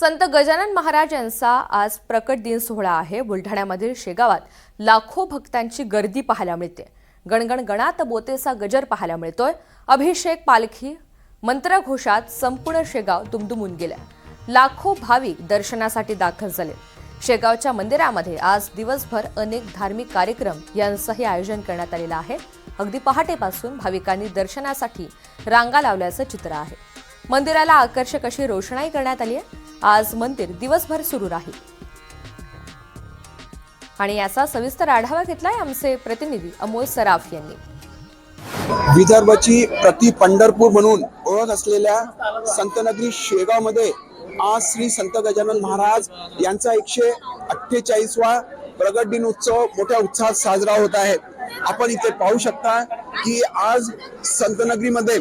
संत गजानन महाराज यांचा आज प्रकट दिन सोहळा आहे. बुलढाण्यामधील शेगावात लाखो भक्तांची गर्दी पाहायला मिळते. गणगण गणात बोतेचा गजर पाहायला मिळतोय. अभिषेक पालखी मंत्रघोषात संपूर्ण शेगाव दुमदुमून गेलं लाखो भाविक दर्शनासाठी दाखल झाले. शेगावच्या मंदिरामध्ये आज दिवसभर अनेक धार्मिक कार्यक्रम यांचंही आयोजन करण्यात आलेलं आहे. अगदी पहाटेपासून भाविकांनी दर्शनासाठी रांगा लावल्याचं चित्र आहे. मंदिराला आकर्षक अशी रोषणाई करण्यात आली आहे. आज मंदिर दिवसभर सुरू राहील. आणि याचा सविस्तर आढावा घेतलाय आमचे प्रतिनिधी अमोल सराफ यांनी. विदर्भाची प्रति पंढरपूर म्हणून ओळख असलेल्या संतनगरी शेगावमध्ये आज श्री संत गजानन महाराज यांचा एकशे अठ्ठेचाळीसवा प्रगट दिन उत्सव मोठ्या उत्साहात साजरा होत आहे. आपण इथे पाहू शकता की आज संतनगरीमध्ये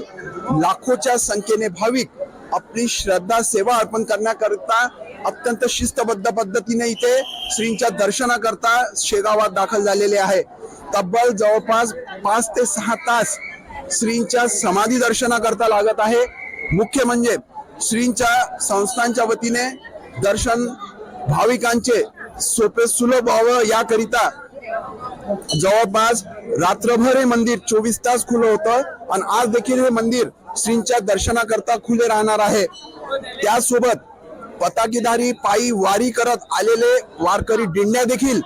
लाखोच्या संख्येने भाविक आपली श्रद्धा सेवा अर्पण करण्याकरता अत्यंत शिस्तबद्ध पद्धतीने इथे श्रींच्या दर्शनाकरता शेगावात दाखल झालेले आहे. तब्बल जवळपास पाच ते सहा तास श्रींच्या समाधी दर्शनाकरता लागत आहे. मुख्य म्हणजे श्रींच्या संस्थांच्या वतीने दर्शन भाविकांचे सोपे सुलभ व्हावं याकरिता जवळपास रात्रभर हे मंदिर चोवीस तास खुलं होतं आणि आज देखील हे मंदिर श्रींच्या दर्शनाकरता खुले राहणार आहे. त्यासोबत पताकीधारी पायी वारी करत आलेले वारकरी दिंड्या देखील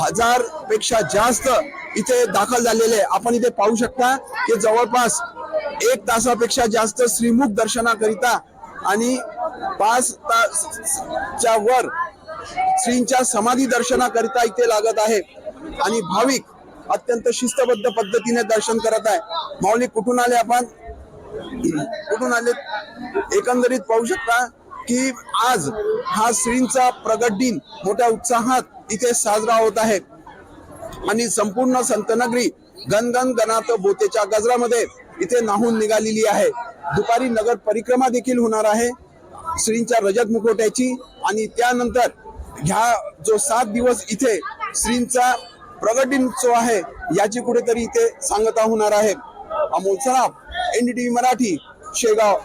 हजारपेक्षा जास्त इथे दाखल झालेले आपण इथे पाहू शकता की जवळपास एक तासापेक्षा जास्त श्रीमुख दर्शनाकरिता आणि पाच तासच्या वर श्रींच्या समाधी दर्शनाकरिता इथे लागत आहे. आणि भाविक अत्यंत शिस्तबद्ध पद्धतीने दर्शन करत आहे. माऊली कुठून आले आपण? कुठून आले? एकंदरीत पाहू शकता की आज हा श्रींचा प्रगट दिन मोठ्या उत्साहात इथे साजरा होत आहे. आणि संपूर्ण संतनगरी गणगण गणात बोतेच्या गजरामध्ये इथे नाहून निघालेली आहे. दुपारी नगर परिक्रमा देखील होणार आहे श्रींच्या रजत मुखोट्याची आणि त्यानंतर ह्या जो सात दिवस इथे श्रींचा प्रगट उत्सव आहे याची कुठेतरी इथे सांगता होणार आहे. अमोल सराफ एनडीटीव्ही मराठी शेगाव.